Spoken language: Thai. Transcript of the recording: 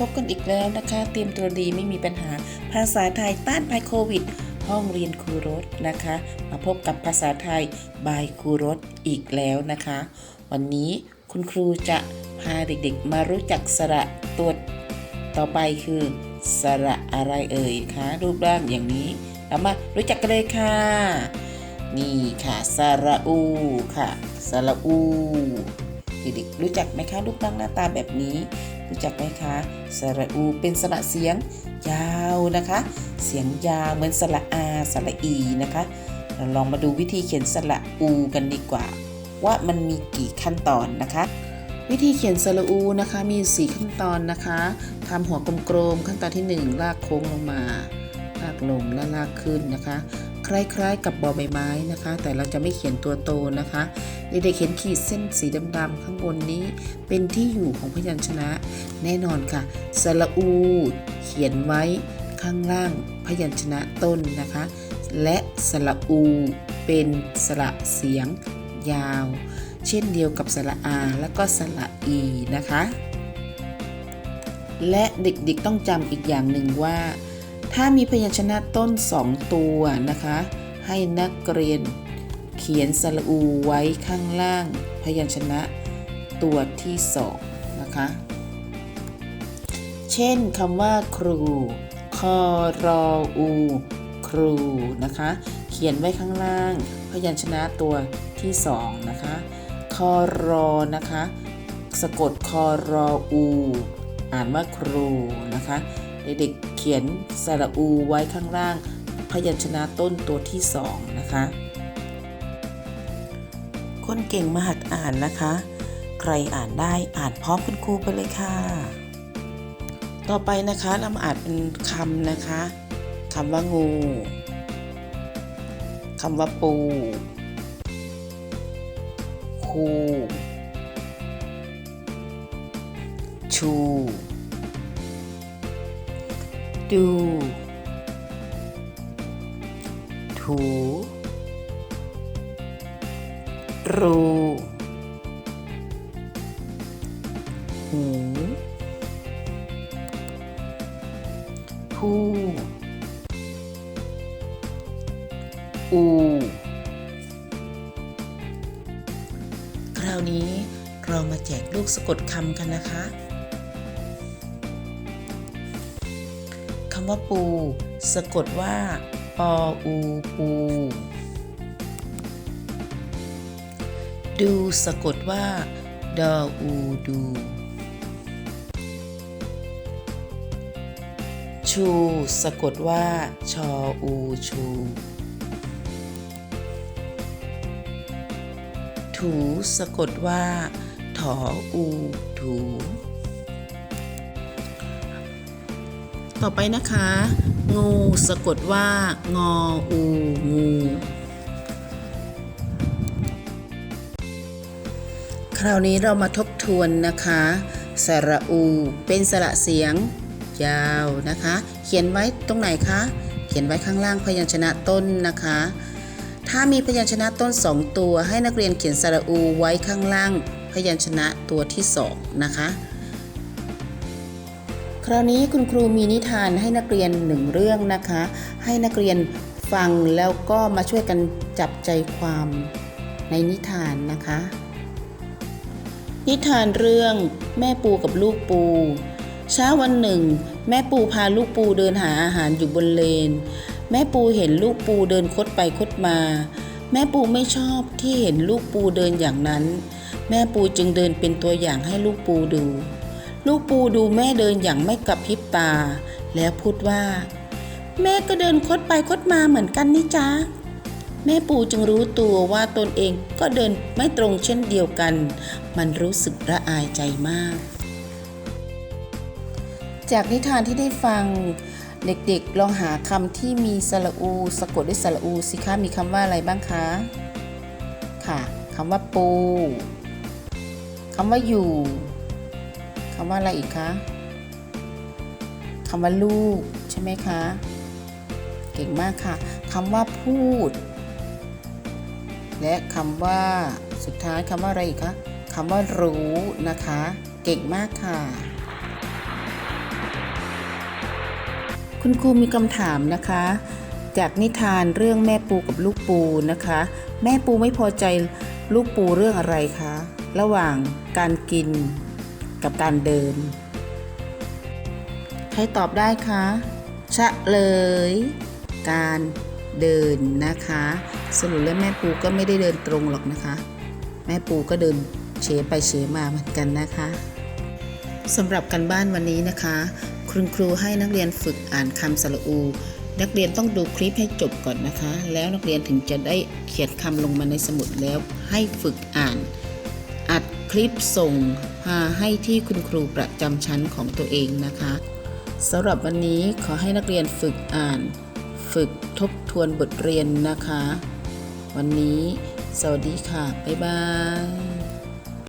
พบกันอีกแล้วนะคะ เตรียมตัวดีไม่มีปัญหา ภาษาไทยต้านภัยโควิด ห้องเรียนครูรถนะคะ มาพบกับภาษาไทยบายครูรถอีกแล้วนะคะ วันนี้คุณครูจะพาเด็กๆ มารู้จักสระตัวต่อไปคือสระอะไรเอ่ยคะรูปร่างอย่างนี้เรามารู้จักกันเลยค่ะ นี่ค่ะสระอูค่ะสระอูเด็กๆรู้จักไหมคะรูปร่างหน้าตาแบบนี้ รู้จักไหมคะสระอูเป็นสระเสียงยาวนะคะ เสียงยาวเหมือนสระอาสระอีนะคะ เราลองมาดูวิธีเขียนสระอูกันดีกว่า ว่ามันมีกี่ขั้นตอนนะคะ วิธีเขียนสระอูนะคะมี 4 ขั้นตอนนะคะทำหัวกลมๆขั้นตอนที่ 1 ลากโค้งลงมาลากลงและลากขึ้นนะคะ คล้ายๆ กับบอใบไม้นะคะ แต่เราจะไม่เขียนตัวโตนะคะเด็กๆเห็นขีดเส้นสีดำๆข้างบนนี้ เป็นที่อยู่ของพยัญชนะ แน่นอนค่ะสระอู เขียนไว้ข้างล่างพยัญชนะต้นนะคะ และสระอู เป็นสระเสียงยาว เช่นเดียวกับสระอาและก็สระอีนะคะ และเด็กๆต้องจำอีกอย่างหนึ่งว่า ถ้ามีพยัญชนะต้น 2 ตัวนะคะ ให้นักเรียนเขียนสระอูไว้ข้างล่าง พยัญชนะตัวที่ 2 นะคะ เช่นคำว่าครูคอรออู ครูนะคะ เขียนไว้ข้างล่าง พยัญชนะตัวที่ 2 นะคะคอรอนะคะ สะกดคอรออู อ่านว่าครูนะคะ เด็กๆเขียนสระอูไว้ข้างล่าง พยัญชนะต้นตัวที่สองนะคะ คนเก่งมาหัดอ่านนะคะ ใครอ่านได้อ่านพร้อมคุณครูไปเลยค่ะ ต่อไปนะคะเรามาอ่านเป็นคำนะคะคำว่างูคำว่าปูคูชู ดู ถู รู หู ผู้ อู คราวนี้เรามาแจกลูกสะกดคำกันนะคะำว่าปู สะกดว่า ปออูปู ดูสะกดว่า ดออูดู ชูสะกดว่า ชออูชูถูสะกดว่า ถออูถู ต่อไปนะคะ งูสะกดว่างออูงูคราวนี้เรามาทบทวนนะคะ สระอู เป็นสระเสียง ยาวนะคะ เขียนไว้ตรงไหนคะ เขียนไว้ข้างล่างพยัญชนะต้นนะคะ ถ้ามีพยัญชนะต้น 2 ตัวให้นักเรียนเขียนสระอูไว้ข้างล่างพยัญชนะตัวที่ 2 นะคะ ราวนี้คุณครูมีนิทานให้นักเรียนหนึ่งเรื่องนะคะ ให้นักเรียนฟังแล้วก็มาช่วยกันจับใจความในนิทานนะคะ นิทานเรื่องแม่ปูกับลูกปู เช้าวันหนึ่ง แม่ปูพาลูกปูเดินหาอาหารอยู่บนเลน แม่ปูเห็นลูกปูเดินคดไปคดมา แม่ปูไม่ชอบที่เห็นลูกปูเดินอย่างนั้น แม่ปูจึงเดินเป็นตัวอย่างให้ลูกปูดู ลูกปูดูแม่เดินอย่างไม่กระพริบตา แล้วพูดว่า แม่ก็เดินคดไปคดมาเหมือนกันนี่จ๊ะแม่ปูจึงรู้ตัวว่าตนเองก็เดินไม่ตรงเช่นเดียวกัน มันรู้สึกระอายใจมาก จากนิทานที่ได้ฟัง เด็กๆลองหาคำที่มีสระอู สะกดด้วยสระอูสิคะมีคำว่าอะไรบ้างคะ ค่ะคำว่าปูคำว่าอยู่ คำว่าอะไรอีกคะคำว่าลูกใช่ไหมคะ เก่งมากค่ะคำว่าพูด และคำว่าสุดท้ายคำว่าอะไรอีกคะคำว่ารู้นะคะ เก่งมากค่ะ คุณครูมีคำถามนะคะ จากนิทานเรื่องแม่ปูกับลูกปูนะคะ แม่ปูไม่พอใจลูกปูเรื่องอะไรคะ ระหว่างการกิน กับการเดิน ใครตอบได้คะชะเลย การเดินนะคะ สรุปแล้วแม่ปูก็ไม่ได้เดินตรงหรอกนะคะ แม่ปูก็เดินเฉไปเฉมาเหมือนกันนะคะสำหรับการบ้านวันนี้นะคะ คุณครูให้นักเรียนฝึกอ่านคำสระอู นักเรียนต้องดูคลิปให้จบก่อนนะคะ แล้วนักเรียนถึงจะได้เขียนคำลงมาในสมุดแล้วให้ฝึกอ่าน คลิปส่งหาให้ที่คุณครูประจำชั้นของตัวเองนะคะสำหรับวันนี้ขอให้นักเรียนฝึกอ่าน ฝึกทบทวนบทเรียนนะคะ วันนี้ สวัสดีค่ะ บ๊ายบาย